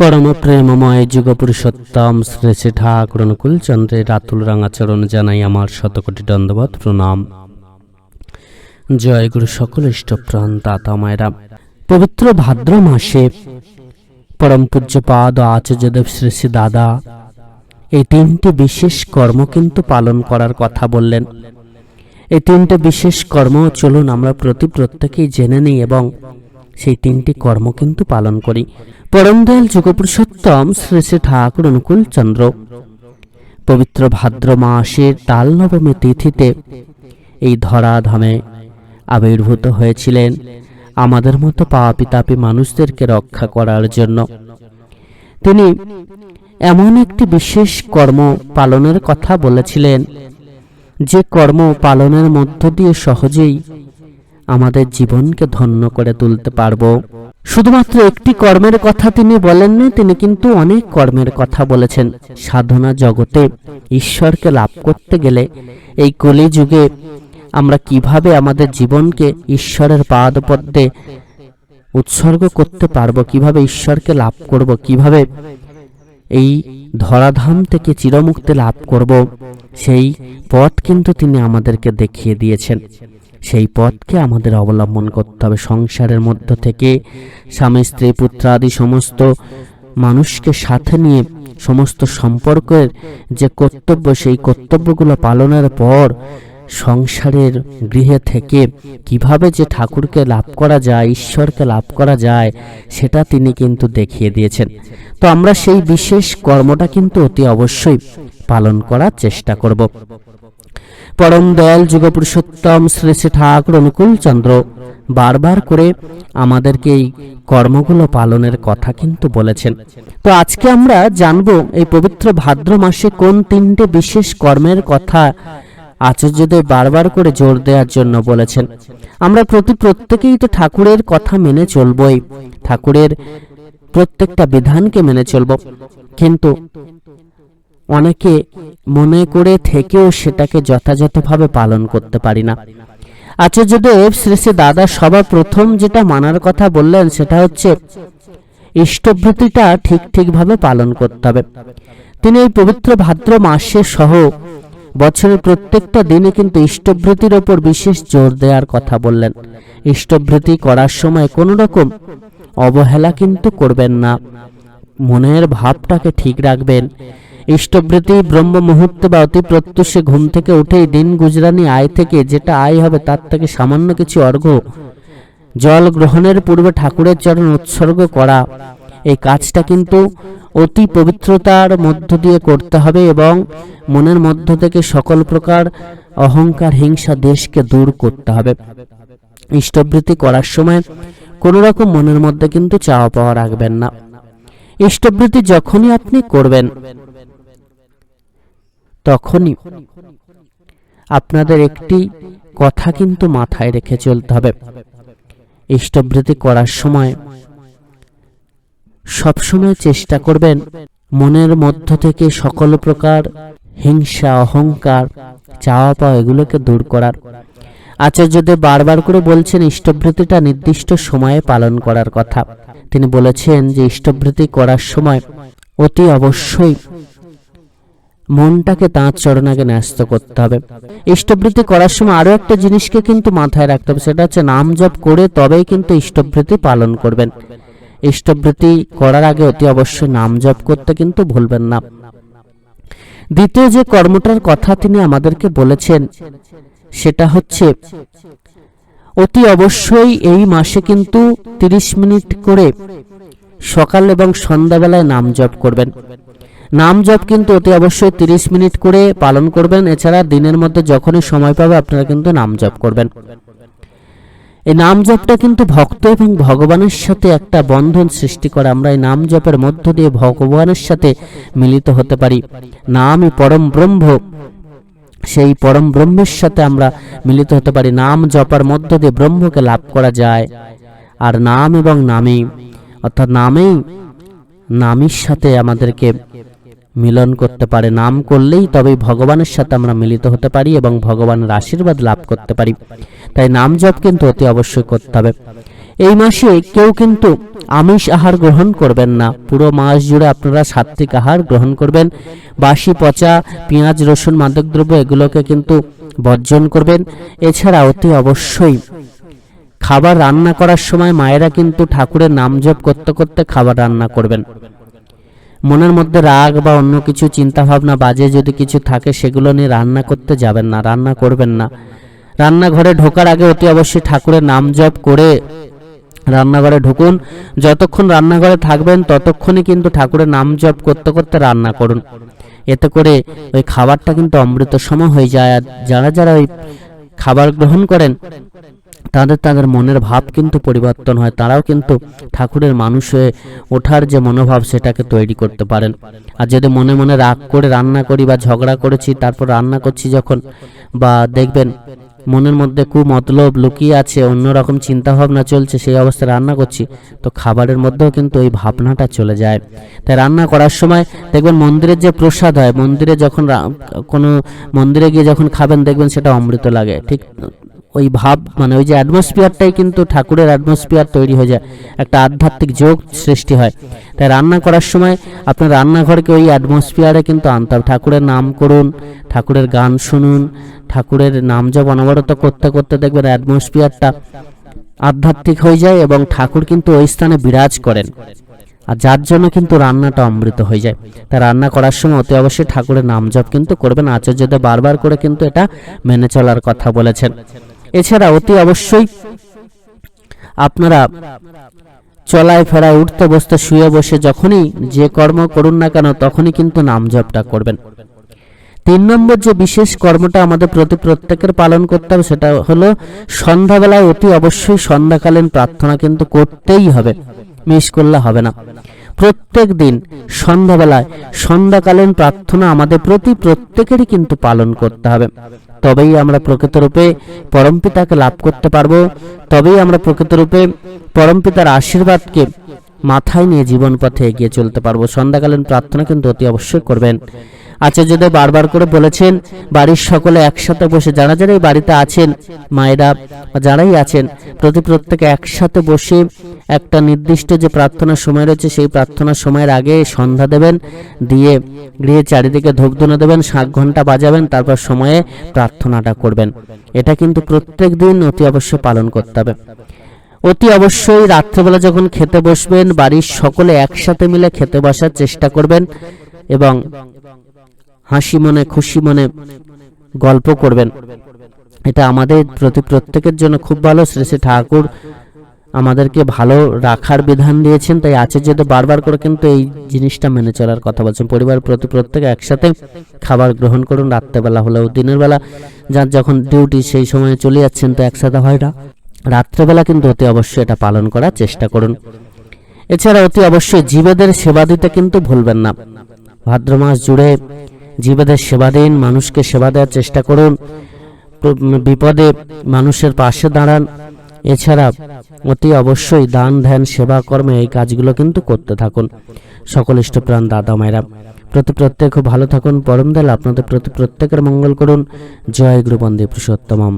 পরম প্রেমময় যুগ পুরুষোত্তম শ্রী শ্রী ঠাকুর অনুকূল চন্দ্রের রাতুল রাঙাচরণ জানাই আমার শতকোটি দণ্ডবত প্রণাম। জয় গুরু সকল ইষ্টপ্রাণ দাতা মায়েরা। পবিত্র ভাদ্র মাসে পরম পূজ্যপাদ ও আচার্যদেব শ্রী শ্রী দাদা এই তিনটি বিশেষ কর্ম কিন্তু পালন করার কথা বললেন। এই তিনটে বিশেষ কর্ম চলুন আমরা প্রতি প্রত্যেকেই জেনে নিই এবং সেই তিনটি কর্ম কিন্তু পালন করি। পরম দয়াল যুগপুরুষোত্তম শ্রী শ্রী ঠাকুর অনুকূল চন্দ্র। পবিত্র ভাদ্র মাসের তাল নবমী তিথিতে এই ধরাধামে আবির্ভূত হয়েছিলেন আমাদের মতো পাপি তাপি মানুষদেরকে রক্ষা করার জন্য। তিনি এমন একটি বিশেষ কর্ম পালনের কথা বলেছিলেন, যে কর্ম পালনের মধ্য দিয়ে সহজেই আমাদের জীবনকে ধন্য করে তুলতে পারব। শুধুমাত্র একটি কর্মের কথা তিনি বলেননি তিনি কিন্তু অনেক কর্মের কথা বলেছেন। সাধনা জগতে ঈশ্বরকে লাভ করতে গেলে এই কলি যুগে আমরা কীভাবে আমাদের জীবনকে ঈশ্বরের পাদপদ্মে উৎসর্গ করতে পারব, কীভাবে ঈশ্বরকে লাভ করব, কীভাবে এই ধরাধাম থেকে চিরমুক্তি লাভ করব, সেই পথ কিন্তু তিনি আমাদেরকে দেখিয়ে দিয়েছেন। সেই পথকে আমাদের অবলম্বন করতে হবে। সংসারের মধ্য থেকে স্বামী, স্ত্রী পুত্রাদি সমস্ত মানুষকে সাথে নিয়ে সমস্ত সম্পর্কের যে কর্তব্য, সেই কর্তব্যগুলো পালনের পর সংসারের গৃহে থেকে কীভাবে যে ঠাকুরকে লাভ করা যায়, ঈশ্বরকে লাভ করা যায়, সেটা তিনি কিন্তু দেখিয়ে দিয়েছেন। তো আমরা সেই বিশেষ কর্মটা কিন্তু অতি অবশ্যই পালন করার চেষ্টা করব। পরম দয়াল যুগপুরুষোত্তম শ্রী শ্রী ঠাকুর অনুকূল চন্দ্র বারবার করে আমাদেরকে এই কর্মগুলো পালনের কথা কিন্তু বলেছেন। তো আজকে আমরা জানব এই পবিত্র ভাদ্র মাসে কোন তিনটে বিশেষ কর্মের কথা আচার্যদেব বারবার করে জোর দেওয়ার জন্য বলেছেন। আমরা প্রতি প্রত্যেকেই তো ঠাকুরের কথা মেনে চলবই, ঠাকুরের প্রত্যেকটা বিধানকে মেনে চলব। কিন্তু অনেকে মনে করে থেকেও সেটাকে যথাযথভাবে পালন করতে পারি না। আচার্যদেব শ্রী শ্রী দাদা সবার প্রথম যেটা মানার কথা বললেন সেটা হচ্ছে ইষ্টভৃতিটা ঠিক ঠিকভাবে পালন করতে হবে। তিনি এই পবিত্র ভাদ্র মাসে সহ বছরের প্রত্যেকটা দিনে কিন্তু ইষ্টভৃতির ওপর বিশেষ জোর দেওয়ার কথা বললেন। ইষ্টভৃতি করার সময় কোনো রকম অবহেলা কিন্তু করবেন না। মনের ভাবটাকে ঠিক রাখবেন। ইষ্টভৃতি ব্রহ্ম মুহূর্তে বা অতি প্রত্যুষে ঘুম থেকে উঠেই দিন গুজরানি আয় থেকে যেটা আয় হবে তার থেকে সামান্য কিছু অর্ঘ্য জল গ্রহণের পূর্বে ঠাকুরের চরণ উৎসর্গ করা। এই কাজটা কিন্তু অতি পবিত্রতার মধ্য দিয়ে করতে হবে এবং মনের মধ্য থেকে সকল প্রকার অহংকার, হিংসা, দেশকে দূর করতে হবে। ইষ্টবৃত্তি করার সময় কোনো রকম মনের মধ্যে কিন্তু চাওয়া পাওয়া রাখবেন না। ইষ্টবৃত্তি যখনই আপনি করবেন তখনই আপনাদের একটি কথা কিন্তু মাথায় রেখে চলতে হবে। ইষ্টবৃত্তি করার সময় সবসময় চেষ্টা করবেন মনের মধ্য থেকে সকল প্রকার হিংসা, অহংকার চাওয়া পাওয়া এগুলোকে দূর করার। আচার্যদেব বারবার করে বলছেন ইষ্টভৃতিটা নির্দিষ্ট সময়ে পালন করার কথা, তিনি বলেছেন যে ইষ্টভৃতি করার সময় অতি অবশ্যই মনটাকে তাঁর চরণাকে ন্যস্ত করতে হবে। ইষ্টভৃতি করার সময় আরও একটা জিনিসকে কিন্তু মাথায় রাখতে হবে, সেটা হচ্ছে নাম জপ করে তবেই কিন্তু ইষ্টভৃতি পালন করবেন। ইষ্টভৃতি করার আগে অতি অবশ্যই নাম জপ করতে কিন্তু ভুলবেন না। দ্বিতীয় যে কর্মটার কথা তিনি আমাদেরকে বলেছেন, সেটা হচ্ছে অতি অবশ্যই এই মাসে কিন্তু 30 মিনিট করে সকাল এবং সন্ধ্যাবেলায় নাম জপ করবেন। নাম জপ কিন্তু অতি অবশ্যই 30 মিনিট করে পালন করবেন। এছাড়া দিনের মধ্যে যখনই সময় পাবে আপনারা কিন্তু নাম জপ করবেন। এই নাম জপটা কিন্তু ভক্ত এবং ভগবানের সাথে একটা বন্ধন সৃষ্টি করে। আমরা এই নাম জপের মধ্য দিয়ে ভগবানের সাথে মিলিত হতে পারি। নামই পরম ব্রহ্ম। সেই পরম ব্রহ্মের সাথে আমরা মিলিত হতে পারি। নাম জপার মধ্য দিয়ে ব্রহ্মকে লাভ করা যায়। আর নাম এবং নামে, অর্থাৎ নামেই, নামের সাথে আমাদেরকে মিলন করতে পারে, নাম করলেই তবেই ভগবানের সাথে আমরা মিলিত হতে পারি এবং ভগবানের আশীর্বাদ লাভ করতে পারি। তাই নাম জপ কিন্তু অতি অবশ্যই করতে হবে। এই মাসে কেউ কিন্তু আমিষ আহার গ্রহণ করবেন না। পুরো মাস জুড়ে আপনারা সাত্বিক আহার গ্রহণ করবেন। বাসি পচা, পেঁয়াজ, রসুন মাদকদ্রব্য এগুলোকে কিন্তু বর্জন করবেন। এছাড়া অতি অবশ্যই খাবার রান্না করার সময় মায়েরা কিন্তু ঠাকুরের নাম জপ করতে করতে খাবার রান্না করবেন। মনের মধ্যে রাগ বা অন্য কিছু চিন্তা ভাবনা বাজে যদি কিছু থাকে, সেগুলো নিয়ে রান্না করতে যাবেন না, রান্না করবেন না। রান্নাঘরে ঢোকার আগে অতি অবশ্যই ঠাকুরের নাম জপ করে রান্নাঘরে ঢুকুন। যতক্ষণ রান্নাঘরে থাকবেন, ততক্ষণই কিন্তু ঠাকুরের নাম জপ করতে করতে রান্না করুন। এতে করে ওই খাবারটা কিন্তু অমৃত সম হয়ে যায়। আর যারা যারা ওই খাবার গ্রহণ করেন তাদের তাদের মনের ভাব কিন্তু পরিবর্তন হয়। তারাও কিন্তু ঠাকুরের মানুষ হয়ে ওঠার যে মনোভাব সেটাকে তৈরি করতে পারেন। আর যদি মনে মনে রাগ করে রান্না করি বা ঝগড়া করেছি, তারপর রান্না করছি যখন বা দেখবেন মনের মধ্যে কু মতলব লুকিয়ে আছে, অন্যরকম চিন্তা ভাবনা চলছে, সেই অবস্থায় রান্না করছি, তো খাবারের মধ্যেও কিন্তু ওই ভাবনাটা চলে যায়। তাই রান্না করার সময় দেখবেন মন্দিরের যে প্রসাদ হয়, মন্দিরে যখন কোনো মন্দিরে গিয়ে যখন খাবেন, দেখবেন সেটা অমৃত লাগে। ঠিক ওই ভাব মানে ওই যে অ্যাটমসফিয়ারটাই কিন্তু ঠাকুরের অ্যাটমসফিয়ার তৈরি হয়ে যায়। একটা আধ্যাত্মিক যোগ সৃষ্টি হয়। তাই রান্না করার সময় আপনার রান্নাঘরকে ওই অ্যাটমসফিয়ারে কিন্তু আনতে হবে। ঠাকুরের নাম করুন, ঠাকুরের গান শুনুন, ঠাকুরের নাম জপ অনবরত করতে করতে দেখবেন অ্যাটমসফিয়ারটা আধ্যাত্মিক হয়ে যায় এবং ঠাকুর কিন্তু ওই স্থানে বিরাজ করেন। আর যার জন্য কিন্তু রান্নাটা অমৃত হয়ে যায়। তা রান্না করার সময় অতি অবশ্যই ঠাকুরের নাম জপ কিন্তু করবেন। আচার্যদের বারবার করে কিন্তু এটা মেনে চলার কথা বলেছেন। এছাড়া অতি অবশ্যই আপনারা চলায় ফেরায় উঠতে বসতে শুয়ে বসে যখনই যে কর্ম করুন না কেন, তখনই কিন্তু নাম জপটা করবেন। তিন নম্বর যে বিশেষ কর্মটা আমাদের প্রতি প্রত্যেকের পালন করতে হবে, সেটা হলো সন্ধ্যাবেলায় অতি অবশ্যই সন্ধ্যাকালীন প্রার্থনা কিন্তু করতেই হবে, মিস করলে হবে না। প্রত্যেক দিন সন্ধ্যাবেলায় সন্ধ্যাকালীন প্রার্থনা আমাদের প্রতি প্রত্যেকেরই কিন্তু পালন করতে হবে। তবেই আমরা প্রকৃতরূপে পরমপিতাকে লাভ করতে পারব। তবেই আমরা প্রকৃতরূপে পরমপিতার আশীর্বাদকে মাথায় নিয়ে জীবন পথে এগিয়ে চলতে পারব। সন্ধ্যাকালীন প্রার্থনা কিন্তু অতি অবশ্যই করবেন। আচার্যদেব বারবার করে বলেছেন, বাড়ির সকলে একসাথে বসে, যারা যারা এই বাড়িতে আছেন, মায়েরা যারাই আছেন, প্রতি প্রত্যেকে একসাথে বসে একটা নির্দিষ্ট যে প্রার্থনার সময় রয়েছে, সেই প্রার্থনার সময়ের আগে সন্ধ্যা দেবেন, দিয়ে গৃহে চারিদিকে ধূপধুনো দেবেন, সাত ঘণ্টা বাজাবেন, তারপর সময়ে প্রার্থনাটা করবেন। এটা কিন্তু প্রত্যেক দিন অতি অবশ্য পালন করতে হবে। অতি অবশ্যই রাত্রেবেলা যখন খেতে বসবেন, বাড়ির সকলে একসাথে মিলে খেতে বসার চেষ্টা করবেন এবং হাসি মনে, খুশি মনে গল্প করবেন। এটা আমাদের প্রতি প্রত্যেকের জন্য খুব ভালো। শ্রী শ্রী ঠাকুর আমাদেরকে ভালো রাখার বিধান দিয়েছেন, তাই আচার্যদের বারবার করে কিন্তু এই জিনিসটা মেনে চলার কথা বলছেন। পরিবার প্রতি প্রত্যেকে একসাথে খাবার গ্রহণ করুন, রাত্রেবেলা হলেও দিনের বেলা। যার যখন ডিউটি সেই সময়ে চলে যাচ্ছেন, তো একসাথে হয় না। রাত্রেবেলা কিন্তু অতি অবশ্যই এটা পালন করার চেষ্টা করুন। এছাড়া অতি অবশ্যই জীবেদের সেবা দিতে কিন্তু ভুলবেন না। ভাদ্র মাস জুড়ে জীবেদের সেবা দিন, মানুষকে সেবা দেওয়ার চেষ্টা করুন বিপদে মানুষের পাশে দাঁড়ান। এছাড়া অতি অবশ্যই দান, ধ্যান, সেবা কর্মে এই কাজগুলো কিন্তু করতে থাকুন। সকল ইষ্টপ্রাণ দাদা মায়েরা, প্রতি প্রত্যেক খুব ভালো থাকুন, পরম দেল আপনাদের প্রতি প্রত্যেকের মঙ্গল করুন। জয় গুরু বন্দে পুরুষোত্তমম।